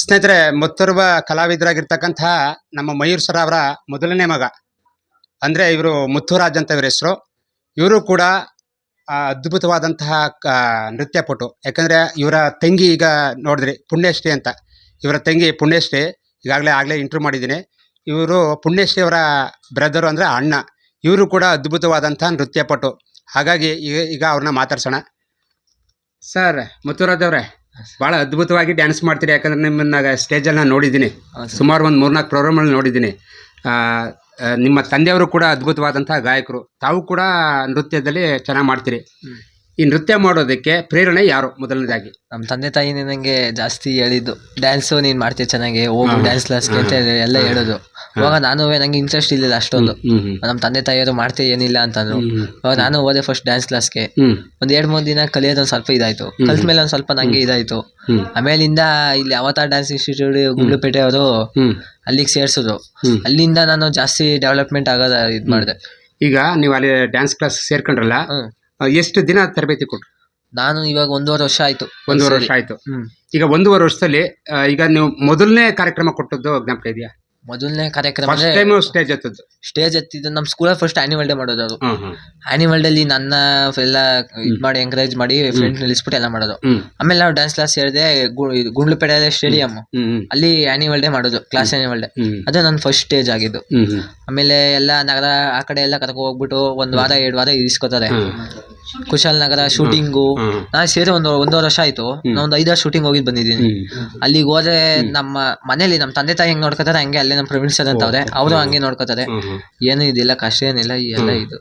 ಸ್ನೇಹಿತರೆ, ಮತ್ತೊರ್ವ ಕಲಾವಿದರಾಗಿರ್ತಕ್ಕಂತಹ ನಮ್ಮ ಮಯೂರ್ ಸರ್ ಅವರ ಮೊದಲನೇ ಮಗ. ಅಂದರೆ ಇವರು ಮುತ್ತುರಾಜ್ ಅಂತ ಇವರ ಹೆಸರು. ಇವರು ಕೂಡ ಅದ್ಭುತವಾದಂತಹ ಕ ನೃತ್ಯಪಟು ಯಾಕಂದರೆ ಇವರ ತಂಗಿ ಈಗ ನೋಡಿದ್ರಿ, ಪುಣ್ಯಶ್ರೀ ಅಂತ. ಇವರ ತಂಗಿ ಪುಣ್ಯಶ್ರೀ, ಈಗಾಗಲೇ ಆಗಲೇ ಇಂಟ್ರೂ ಮಾಡಿದ್ದೀನಿ. ಇವರು ಪುಣ್ಯಶ್ರೀ ಅವರ ಬ್ರದರು ಅಂದರೆ ಅಣ್ಣ. ಇವರು ಕೂಡ ಅದ್ಭುತವಾದಂಥ ನೃತ್ಯಪಟು ಹಾಗಾಗಿ ಈಗ ಈಗ ಅವ್ರನ್ನ ಮಾತಾಡ್ಸೋಣ. ಸರ್, ಮುತ್ತುರಾಜ್ ಅವರೇ ಭಾಳ ಅದ್ಭುತವಾಗಿ ಡ್ಯಾನ್ಸ್ ಮಾಡ್ತೀರಿ. ಯಾಕಂದ್ರೆ ನಿಮ್ಮನ್ನ ಸ್ಟೇಜಲ್ಲಿ ನಾನು ನೋಡಿದ್ದೀನಿ. ಸುಮಾರು ಒಂದು ಮೂರ್ನಾಲ್ಕು ಪ್ರೋಗ್ರಾಮಲ್ಲಿ ನೋಡಿದ್ದೀನಿ. ನಿಮ್ಮ ತಂದೆಯವರು ಕೂಡ ಅದ್ಭುತವಾದಂತಹ ಗಾಯಕರು. ತಾವು ಕೂಡ ನೃತ್ಯದಲ್ಲಿ ಚೆನ್ನಾಗಿ ಮಾಡ್ತೀರಿ. ಈ ನೃತ್ಯ ಮಾಡೋದಕ್ಕೆ ಪ್ರೇರಣೆ ಯಾರು? ಮೊದಲನೇದಾಗಿ. ನಮ್ಮ ತಂದೆ ತಾಯಿ ನಂಗೆ ಜಾಸ್ತಿ ಹೇಳಿದ್ದು ಡ್ಯಾನ್ಸು ನೀನು ಮಾಡ್ತೀಯ ಚೆನ್ನಾಗಿ ಹೋಗು ಡ್ಯಾನ್ಸ್ ಕ್ಲಾಸ್ ಅಂತ ಹೇಳಿ ಎಲ್ಲ ಹೇಳೋದು. ಅವಾಗ ನಾನು ನಂಗೆ ಇಂಟ್ರೆಸ್ಟ್ ಇರಲಿಲ್ಲ ಅಷ್ಟೊಂದು. ನಮ್ಮ ತಂದೆ ತಾಯಿಯವರು ಮಾಡ್ತೀಯ ಏನಿಲ್ಲ ಅಂತಂದ್ರು. ಅವಾಗ ನಾನು ಹೋದೆ ಫಸ್ಟ್ ಡ್ಯಾನ್ಸ್ ಕ್ಲಾಸ್ಗೆ ಒಂದ್ ಎರಡ್ ಮೂರ್ ದಿನ ಕಲಿಯೋದು ಒಂದ್ ಸ್ವಲ್ಪ ಇದಾಯ್ತು. ಕಲ್ತ ಮೇಲೆ ಒಂದ್ ಸ್ವಲ್ಪ ನಂಗೆ ಇದಾಯ್ತು. ಆಮೇಲಿಂದ ಇಲ್ಲಿ ಅವತಾರ್ ಡ್ಯಾನ್ಸ್ ಇನ್ಸ್ಟಿಟ್ಯೂಟ್ ಗುಂಡ್ಲುಪೇಟೆ ಅವರು ಅಲ್ಲಿಗೆ ಸೇರ್ಸಿದ್ರು. ಅಲ್ಲಿಂದ ನಾನು ಜಾಸ್ತಿ ಡೆವಲಪ್ಮೆಂಟ್ ಆಗೋದ ಇದ್ ಮಾಡಿದೆ. ಈಗ ನೀವು ಅಲ್ಲಿ ಡ್ಯಾನ್ಸ್ ಕ್ಲಾಸ್ ಸೇರ್ಕೊಂಡ್ರಲ್ಲ ಎಷ್ಟು ದಿನ ತರಬೇತಿ ಕೊಟ್ರು? ನಾನು ಇವಾಗ ಒಂದೂವರೆ ವರ್ಷ ಆಯ್ತು ಒಂದೂವರೆ ವರ್ಷ ಆಯ್ತು. ಹ್ಮ್. ಈಗ ಒಂದೂವರೆ ವರ್ಷದಲ್ಲಿ ಆ, ಈಗ ನೀವು ಮೊದಲನೇ ಕಾರ್ಯಕ್ರಮ ಕೊಟ್ಟದ್ದು ಜ್ಞಾಪಕ ಇದೆಯಾ? ಮೊದಲನೇ ಕಾರ್ಯಕ್ರಮ ಫಸ್ಟ್ ಟೈಮ್ ಸ್ಟೇಜ್ ಹತ್ತದ್ದು ಸ್ಟೇಜ್ ಎತ್ತಿದ್ದು ನಮ್ಮ ಸ್ಕೂಲ್ ಫಸ್ಟ್ ಆನಿವಲ್ ಡೇ ಮಾಡೋದು ಅದು. ಆನಿವಲ್ ಡೇ ಆನ್ಯುವಲ್ ಡೇಲಿ ನನ್ನ ಎಲ್ಲ ಇದ್ ಮಾಡಿ ಎಂಕರೇಜ್ ಮಾಡಿ ಫ್ರೆಂಡ್ ನಿಲ್ಲಿಸ್ಬಿಟ್ಟು ಎಲ್ಲ ಮಾಡೋದು. ಆಮೇಲೆ ನಾವು ಡ್ಯಾನ್ಸ್ ಕ್ಲಾಸ್ ಸೇರಿದೆ ಗುಂಡ್ಲುಪೇಟೆ ಸ್ಟೇಡಿಯಂ ಅಲ್ಲಿ ಆನಿವಲ್ ಡೇ ಮಾಡೋದು ಕ್ಲಾಸ್ ಆನಿವಲ್ ಡೇ ಅದು ನನ್ನ ಫಸ್ಟ್ ಸ್ಟೇಜ್ ಆಗಿದ್ದು. ಆಮೇಲೆ ಎಲ್ಲ ನಗರ ಆ ಕಡೆ ಎಲ್ಲ ಕರ್ಕೊ ಹೋಗ್ಬಿಟ್ಟು ಒಂದ್ ವಾರ ಎರಡು ವಾರ ಇರಿಸ್ಕೋತಾರೆ. ಕುಶಾಲ್ ನಗರ ಶೂಟಿಂಗ್. ನಾ ಸೇರಿ ಒಂದು ಒಂದೂವರೆ ವರ್ಷ ಆಯ್ತು. ನಾ ಒಂದು ಐದಾರು ಶೂಟಿಂಗ್ ಹೋಗಿ ಬಂದಿದ್ದೀನಿ. ಅಲ್ಲಿ ಅಲ್ಲಿಗೆ ಹೋದ್ರೆ ನಮ್ಮ ಮನೇಲಿ ನಮ್ಮ ತಂದೆ ತಾಯಿ ಹೆಂಗ್ ನೋಡ್ಕೋತಾರೆ ಹಂಗೆ ಅಲ್ಲೇ ನಮ್ಮ ಪ್ರವೀಣ್ ಸರ್ ಅಂತವ್ರೆ ಅವರು. ಹಂಗೆ ನೋಡ್ಕೋತಾರೆ. ಏನು ಇದಿಲ್ಲ ಕಷ್ಟ ಏನಿಲ್ಲ ಎಲ್ಲ ಇದು.